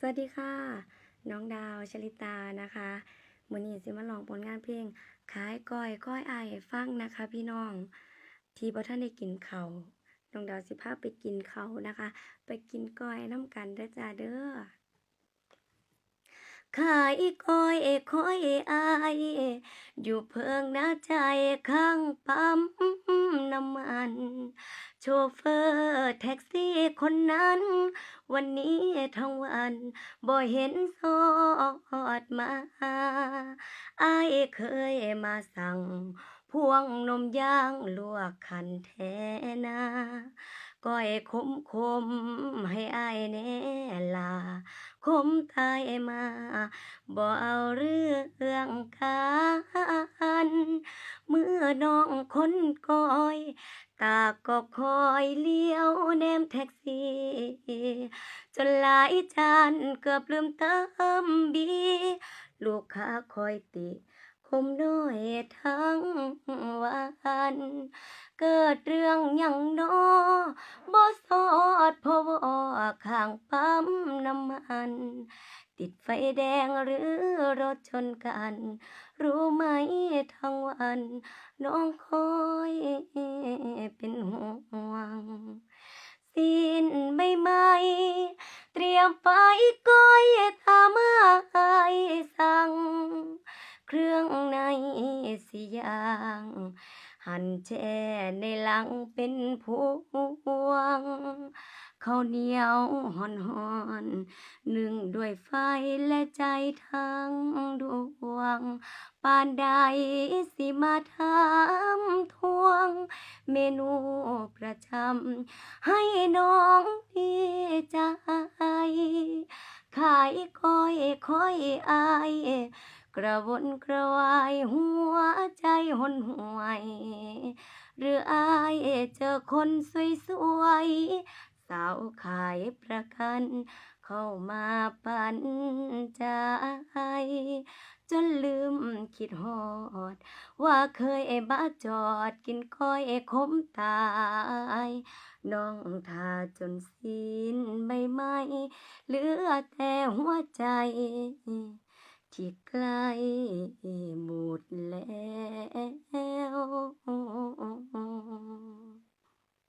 สวัสดีค่ะ น้องดาวชลิตานะคะมือนี้สิมาลองผลงานเพลงขายก้อยก้อยไอฟังนะคะ พี่น้องที่บ่ทันได้กินเขาวน้องดาวสิพาไปกินเขานะคะ ไปกินก้อยน้ำกันเด้อจ้าเด้อขายก้อยคอยอายอยู่เพิงหน้าใจข้างปั๊มน้ำม โชเฟอร์แท็กซี่คนนั้น วันนี้ทั้งวันบ่เห็นสอดมาอายเคยมาสั่งพวงนมย่างลวกขันแทนาก้อยคมคมให้อายแน่ลา คมตายมา บ่เอาเรื่องกัน เมื่อน้องคนก้อยตาก็คอยเลี้ยวแนมแท็กซี่ จนหลายจานเกือบลืมเติมบี ลูกค้าคอยติคมน้อยทั้งวัน เกิดเรื่องหยังน้อบ่สอดพราะว่าข้างปั๊มน้ำมัน ติดไฟแดงหรือรถชนกัน รู้ไหมทั้งวัน น้องคอยเป็นห่วง สิ้นใบไม้เตรียมไปก้อยตามมาสั่ง เครื่องในสิย่างหั่นแช่ในหลังเป็นพวง ข้าวเหนียวหอนหอนๆนึ่งด้วยไฟและใจทั้งดวง ปานใดสิมาถามทวง เมนูประจำให้น้องดีใจขายก้อยคอยอายกระวนกระวายหัวใจหนห่วย หรืออายเจอคนสวยๆ สาวขายประกัน เข้ามาปันใจ จนลืมคิดฮอด ว่าเคยมาจอดกินก้อยขมตาย น้องทาจนสิ้นใบไม้เหลือแต่หัวใจ ที่ใกล้หมดแล้ว